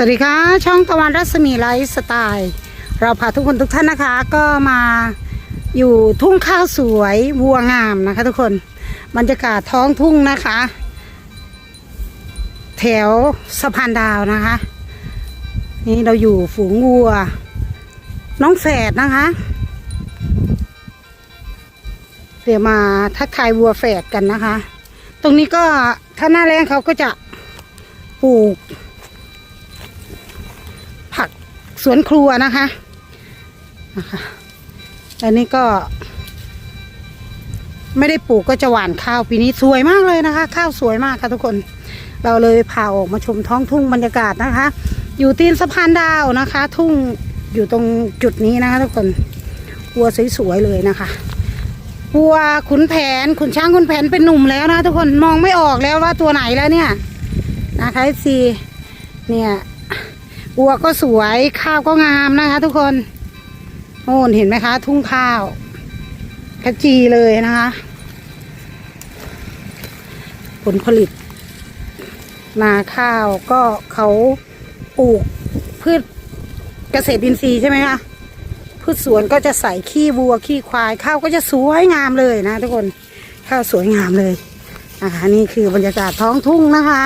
สวัสดีค่ะ ช่องตะวันรัศมีไลฟ์สไตล์ เราพาทุกคนทุกท่านนะคะ ก็มาอยู่ทุ่งข้าวสวยวัวงามนะคะ ทุกคนบรรยากาศท้องทุ่งนะคะ แถวสะพานดาวนะคะ นี่เราอยู่ฝูงวัว น้องแฝดนะคะเดี๋ยวมาทักทายวัวแฝดกันนะคะ ตรงนี้ก็ถ้าหน้าแรงเขาก็จะปลูกผัก สวนครัวนะคะนะคะอันนี้ก็ ไม่ได้ปลูกก็จะหว่านข้าวปีนี้สวยมากเลยนะคะ ข้าวสวยมากค่ะทุกคน เราเลยพาออกมาชมท้องทุ่งบรรยากาศนะคะ อยู่ตีนสะพานดาวนะคะ ทุ่งอยู่ตรงจุดนี้นะคะ ทุกคนวัวสวยๆเลยนะคะวัวขุนแผนขุนช้างขุนแผนเป็นหนุ่มแล้วนะ ทุกคนมองไม่ออกแล้วว่าตัวไหนแล้วเนี่ยนะคะซีเนี่ย วัวก็สวยข้าวก็งามนะคะ ทุกคนโอ้นเห็นไหมคะ ทุ่งข้าวขจีเลยนะคะ ผลผลิต นาข้าวก็เขาปลูกพืชเกษตรอินทรีย์ใช่ไหมคะพืชสวนก็จะใส่ขี้วัวขี้ควายข้าวก็จะสวยงามเลยนะ ทุกคนข้าวสวยงามเลยนะคะนี่คือบรรยากาศท้องทุ่งนะคะ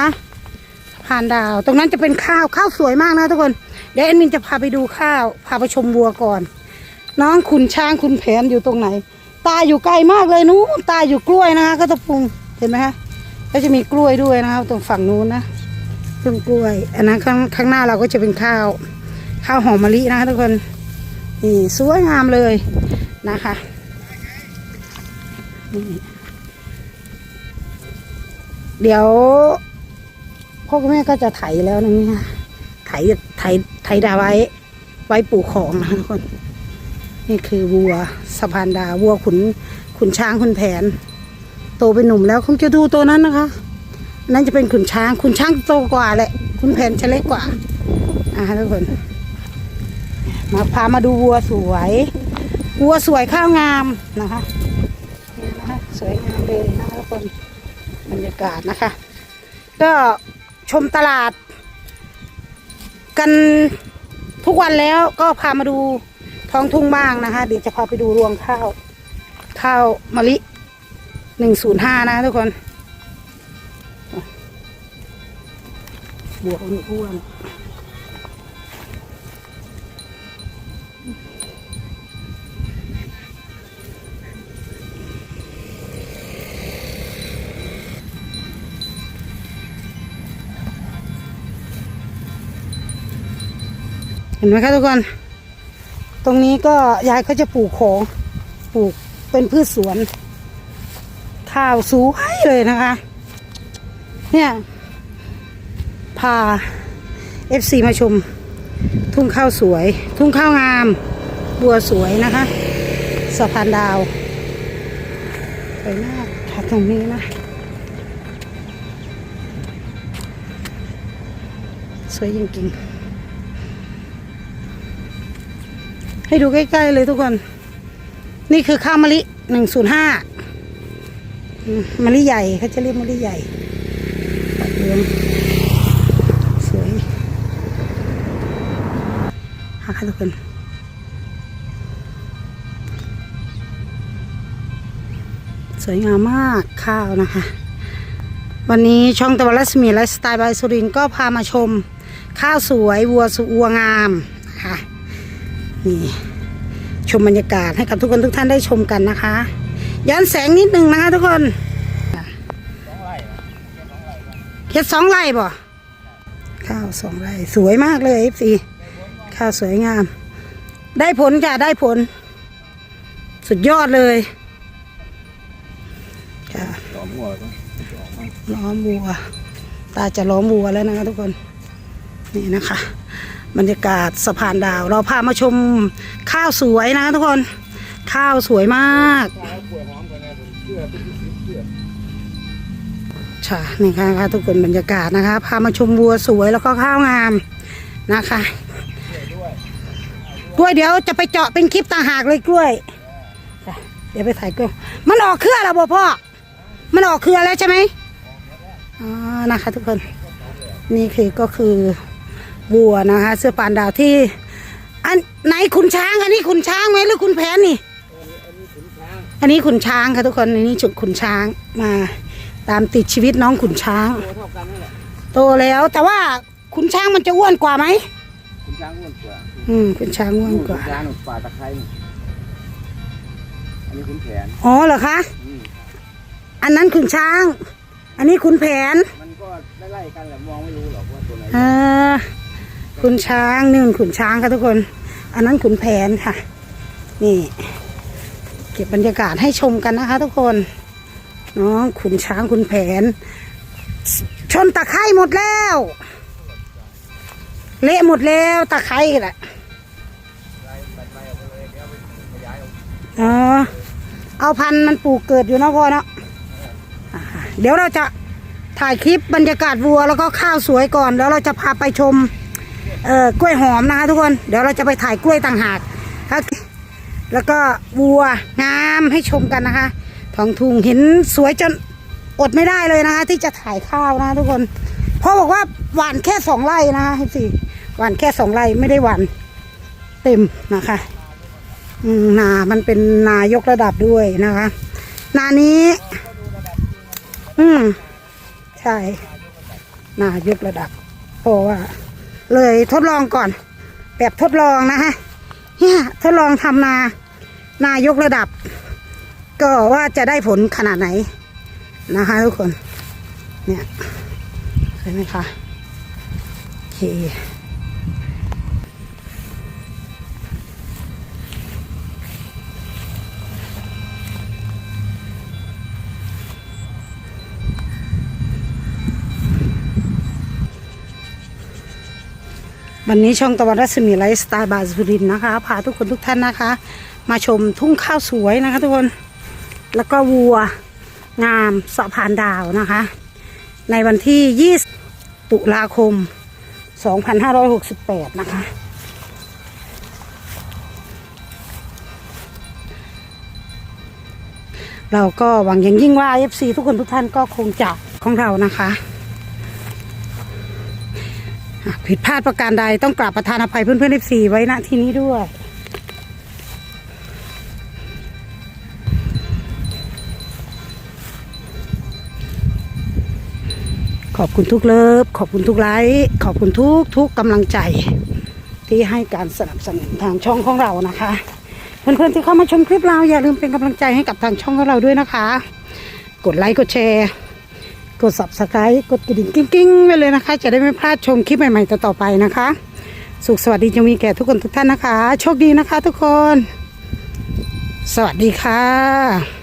ผ่านดาว ตรงนั้นจะเป็นข้าวข้าวสวยมากนะทุกคน เดี๋ยวแอดมินจะพาไปดูข้าว พาไปชมวัวก่อน น้องขุนช้างขุนแผนอยู่ตรงไหน ตาอยู่ไกลมากเลยนู้นตาอยู่กล้วยนะคะก็ตะพุงเห็นไหมคะก็จะมีกล้วยด้วยนะครับตรงฝั่งนู้นนะต้นกล้วย อันนั้นข้างข้างหน้าเราก็จะเป็นข้าว ข้าวหอมมะลินะคะทุกคนนี่สวยงามเลยนะคะนี่เดี๋ยว พ่อกับแม่ก็จะไถแล้วนะนี่ค่ะไถไถไถดาไว้ ไว้ปลูกของนะคะทุกคน นี่คือวัวสะพานดาวัวขุนขุนช้างขุนแผน โตเป็นหนุ่มแล้วคงจะดูตัวนั้นนะคะ นั่นจะเป็นขุนช้างขุนช้างโตกว่าแหละขุนแผนจะเล็กกว่าอะทุกคน มาพามาดูวัวสวยวัวสวยข้าวงามนะคะนี่นะคะสวยงามเลยนะคะทุกคนบรรยากาศนะคะ ก็ ชมตลาด กันทุกวันแล้วก็พามาดูท้องทุ่งบ้างนะคะ เดี๋ยวจะพาไปดูรวงข้าว ข้าวมะลิหนึ่งศูนย์ห้านะทุกคนบวกอ้วน ห็นไหมคะทุกคน ตรงนี้ก็ยายเขาจะปลูกของปลูกเป็นพืชสวน ข้าวสูงเลยนะคะ เนี่ยพาเอฟซีมาชม ทุ่งข้าวสวย ทุ่งข้าวงาม บัวสวยนะคะสะพานดาวสวยมากค่ะตรงนี้นะสวยจริงๆ ให้ดูใกล้ๆเลยทุกคน นี่คือข้าวมะลิหนึ่งศูนย์ห้ามะลิใหญ่เขาจะเรียกมะลิใหญ่เหลืองสวยหาค่ะทุกคนสวยงามมากข้าวนะคะ วันนี้ช่องตะวันรัศมีไลฟ์สไตล์บายสุรินทร์ก็พามาชม ข้าวสวยวัวสุวัวงามนะคะ นี่ชมบรรยากาศให้กับทุกคนทุกท่านได้ชมกันนะคะ ย้อนแสงนิดนึงนะคะทุกคนเฮ็ดสองไร่บ่ข้าวสองไร่สวยมากเลยเอฟซีข้าวสวยงาม ได้ผลจ้ะได้ผล สุดยอดเลยค่ะหอมหัวล้อมวัว ตาจะล้อมวัวแล้วนะคะทุกคน นี่นะคะ บรรยากาศสะพานดาว เราพามาชมข้าวสวยนะทุกคน ข้าวสวยมากข้าวป่วยหอมกันนะผมเชื่อเป็นเชื่อใช่นี่ค่ะค่ะทุกคนบรรยากาศนะคะ พามาชมวัวสวยแล้วก็ข้าวงามนะคะกล้วยเดี๋ยวจะไปเจาะเป็นคลิปต่างหากเลยกล้วย เดี๋ยวไปถ่ายกล้วยมันออกเครือแล้วบ่พ่อ มันออกเครือแล้วใช่ไหมอ๋อนะคะ ทุกคน นี่คือก็คือ วัวนะคะ เสื้อปานดาวที่อันไหนขุนช้างอันนี้ขุนช้างไหมหรือขุนแผนนี่อันนี้ขุนช้างอันนี้ขุนช้างค่ะทุกคนอันนี้จุดขุนช้างมา ตามติดชีวิตน้องขุนช้างตัวเท่ากันนั่นแหละโตแล้วแต่ว่าขุนช้างมันจะอ้วนกว่าไหมขุนช้างอ้วนกว่าอืมขุนช้างอ้วนกว่าขุนช้างหนุ่มป่าตะไคร้นี่อันนี้ขุนแผนอ๋อเหรอคะอืมอันนั้นขุนช้าง อันนี้ขุนแผนมันก็ไล่ๆกันแหละมองไม่รู้หรอกว่าตัวไหนอ่า ขุนช้างนี่มันขุนช้างค่ะทุกคน อันนั้นขุนแผนค่ะ นี่ เก็บบรรยากาศให้ชมกันนะคะ ทุกคนน้องขุนช้างขุนแผน ชนตะไคร่หมดแล้ว เละหมดแล้วตะไคร่แหละอ๋อเอาพันธุ์มันปลูกเกิดอยู่นะพ่อเนาะเดี๋ยวเราจะถ่ายคลิปบรรยากาศวัวแล้วก็ข้าวสวยก่อน แล้วเราจะพาไปชม เอ่อกล้วยหอมนะคะทุกคน เดี๋ยวเราจะไปถ่ายกล้วยต่างหากแล้วก็วัวงามให้ชมกันนะคะทองทุ่งเห็นสวยจนอดไม่ได้เลยนะคะ ที่จะถ่ายข้าวนะะทุกคนพราะบอกว่าหวานแค่สองไร่นะคะสิหวานแค่สองไร่ไม่ได้หวานเต็มนะคะนา มันเป็นนายกระดับด้วยนะคะ นานี้ อืม ใช่ นายกระดับ เพราะว่า เลยทดลองก่อน แบบทดลองนะฮะเนี่ยทดลองทำนานายกระดับ ก็ว่าจะได้ผลขนาดไหนนะคะทุกคน เนี่ยเห็นไหมคะโอเค วันนี้ช่องตะวันรัศมีไลฟ์สไตล์บาสุรินนะคะ พาทุกคนทุกท่านนะคะ มาชมทุ่งข้าวสวยนะคะ ทุกคน แล้วก็วัวงามสะพานดาวนะคะ ในวันที่ 20 ตุลาคม 2568 นะคะ เราก็หวังอย่างยิ่งว่า FC ทุกคนทุกท่านก็คงจะของเรานะคะ ผิดพลาดประการใดต้องกราบประทานอภัยเพื่อนๆ FC ไว้ณที่นี้ด้วยขอบคุณทุกเลิฟขอบคุณทุกไลค์ขอบคุณทุกทุกกำลังใจ ที่ให้การสนับสนุนทางช่องของเรานะคะ เพื่อนๆที่เข้ามาชมคลิปเราอย่าลืมเป็นกำลังใจให้กับทางช่องของเราด้วยนะคะ กดไลค์กดแชร์ กด subscribe กดกระดิ่งกิ้งๆไว้เลยนะคะ จะได้ไม่พลาดชมคลิปใหม่ๆต่อๆไปนะคะ สุขสวัสดีจงมีแก่ทุกคนทุกท่านนะคะ โชคดีนะคะทุกคน สวัสดีค่ะ